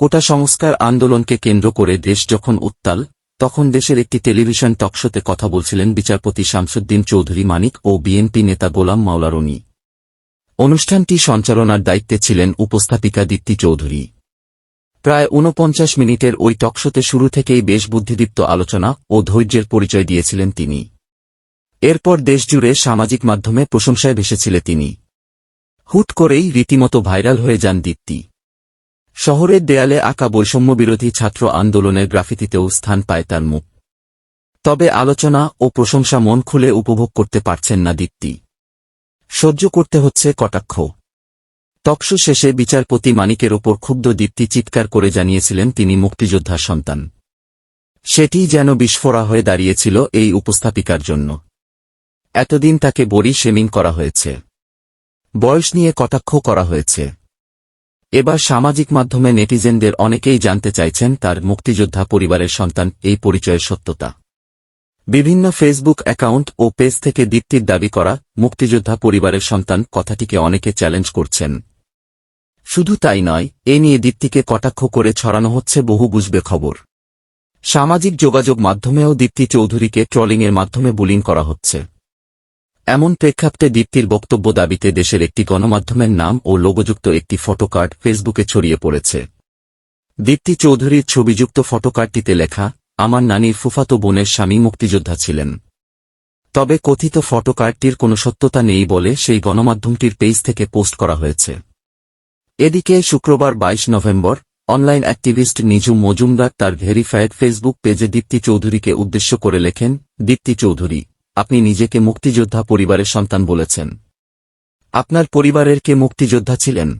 কোটা সংস্কার আন্দোলনকে কেন্দ্র করে দেশ যখন উত্তাল, তখন দেশের একটি টেলিভিশন টকশোতে কথা বলছিলেন বিচারপতি শামসুদ্দিন চৌধুরী মানিক ও বিএনপি নেতা গোলাম মাওলারনি অনুষ্ঠানটি সঞ্চালনার দায়িত্বে ছিলেন উপস্থাপিকা দীপ্তি চৌধুরী। প্রায় ঊনপঞ্চাশ মিনিটের ওই টকশোতে শুরু থেকেই বেশ বুদ্ধিদীপ্ত আলোচনা ও ধৈর্যের পরিচয় দিয়েছিলেন তিনি। এরপর দেশজুড়ে সামাজিক মাধ্যমে প্রশংসায় ভেসেছিলেন তিনি। হুট করেই রীতিমতো ভাইরাল হয়ে যান দীপ্তি। শহরের দেয়ালে আঁকা বৈষম্যবিরোধী ছাত্র আন্দোলনের গ্রাফিতিতেও স্থান পায় তার মুখ। তবে আলোচনা ও প্রশংসা মন খুলে উপভোগ করতে পারছেন না দীপ্তি। সহ্য করতে হচ্ছে কটাক্ষ। টকশো শেষে বিচারপতি মানিকের ওপর ক্ষুব্ধ দীপ্তি চিৎকার করে জানিয়েছিলেন তিনি মুক্তিযোদ্ধার সন্তান। সেটি যেন বিস্ফোরা হয়ে দাঁড়িয়েছিল এই উপস্থাপিকার জন্য। এতদিন তাকে বড়ি শেমিং করা হয়েছে। বয়স নিয়ে কটাক্ষ করা হয়েছে। এবার সামাজিক মাধ্যমে নেটিজেনদের অনেকেই জানতে চাইছেন তার মুক্তিযোদ্ধা পরিবারের সন্তান, এই পরিচয়ের সত্যতা। বিভিন্ন ফেসবুক অ্যাকাউন্ট ও পেজ থেকে দীপ্তির দাবি করা মুক্তিযোদ্ধা পরিবারের সন্তান কথাটিকে অনেকে চ্যালেঞ্জ করছেন। শুধু তাই নয়, এ নিয়ে দীপ্তিকে কটাক্ষ করে ছড়ানো হচ্ছে বহু বুঝবে খবর। সামাজিক যোগাযোগ মাধ্যমেও দীপ্তি চৌধুরীকে ট্রলিংয়ের মাধ্যমে বুলিং করা হচ্ছে। এমন প্রেক্ষাপটে দীপ্তির বক্তব্য দাবিতে দেশের একটি গণমাধ্যমের নাম ও লোগোযুক্ত একটি ফটোকার্ড ফেসবুকে ছড়িয়ে পড়েছে। দীপ্তি চৌধুরীর ছবিযুক্ত ফটোকার্ডটিতে লেখা, আমার নানির ফুফাতো বোনের স্বামী মুক্তিযোদ্ধা ছিলেন। তবে কথিত ফটোকার্ডটির কোনো সত্যতা নেই বলে সেই গণমাধ্যমটির পেজ থেকে পোস্ট করা হয়েছে। এদিকে শুক্রবার ২২ November, online activist Niju Majumdar তার ভেরিফায়েড ফেসবুক পেজে দীপ্তি চৌধুরীকে উদ্দেশ্য করে লেখেন, দীপ্তি চৌধুরী আপনি নিজেকে মুক্তিযোদ্ধা পরিবারের সন্তান বলেছেন। আপনার পরিবারের কে মুক্তিযোদ্ধা ছিলেন?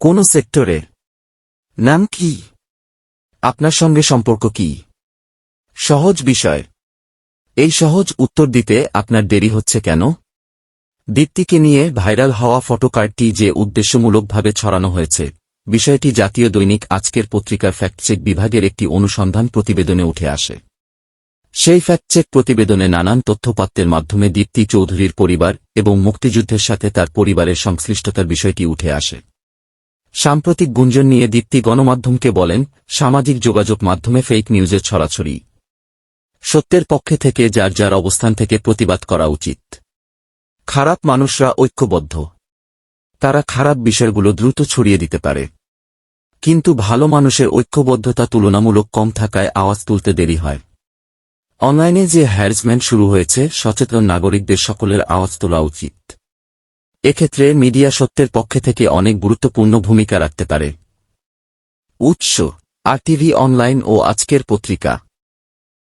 কোন সেক্টরে? নাম কি? আপনার সঙ্গে সম্পর্ক কি? সহজ বিষয়। এই সহজ উত্তর দিতে আপনার দেরি হচ্ছে কেন? দীপ্তিকে নিয়ে ভাইরাল হওয়া ফটোকার্ডটি যে উদ্দেশ্যমূলকভাবে ছড়ানো হয়েছে, বিষয়টি জাতীয় দৈনিক আজকের পত্রিকার ফ্যাক্টচেক বিভাগের একটি অনুসন্ধান প্রতিবেদনে উঠে আসে। সেই ফ্যাক্টচেক প্রতিবেদনে নানান তথ্যপাত্রের মাধ্যমে দীপ্তি চৌধুরীর পরিবার এবং মুক্তিযুদ্ধের সাথে তার পরিবারের সংশ্লিষ্টতার বিষয়টি উঠে আসে। সাম্প্রতিক গুঞ্জন নিয়ে দীপ্তি গণমাধ্যমকে বলেন, সামাজিক যোগাযোগ মাধ্যমে ফেক নিউজের ছড়াছড়ি। সত্যের পক্ষে থেকে যার যার অবস্থান থেকে প্রতিবাদ করা উচিত। খারাপ মানুষরা ঐক্যবদ্ধ। তারা খারাপ বিষয়গুলো দ্রুত ছড়িয়ে দিতে পারে। কিন্তু ভালো মানুষের ঐক্যবদ্ধতা তুলনামূলক কম থাকায় আওয়াজ তুলতে দেরি হয়। অনলাইনে যে হ্যারাসমেন্ট শুরু হয়েছে, সচেতন নাগরিকদের সকলের আওয়াজ তোলা উচিত। এক্ষেত্রে মিডিয়া সত্যের পক্ষে থেকে অনেক গুরুত্বপূর্ণ ভূমিকা রাখতে পারে। উৎস আরটিভি অনলাইন ও আজকের পত্রিকা।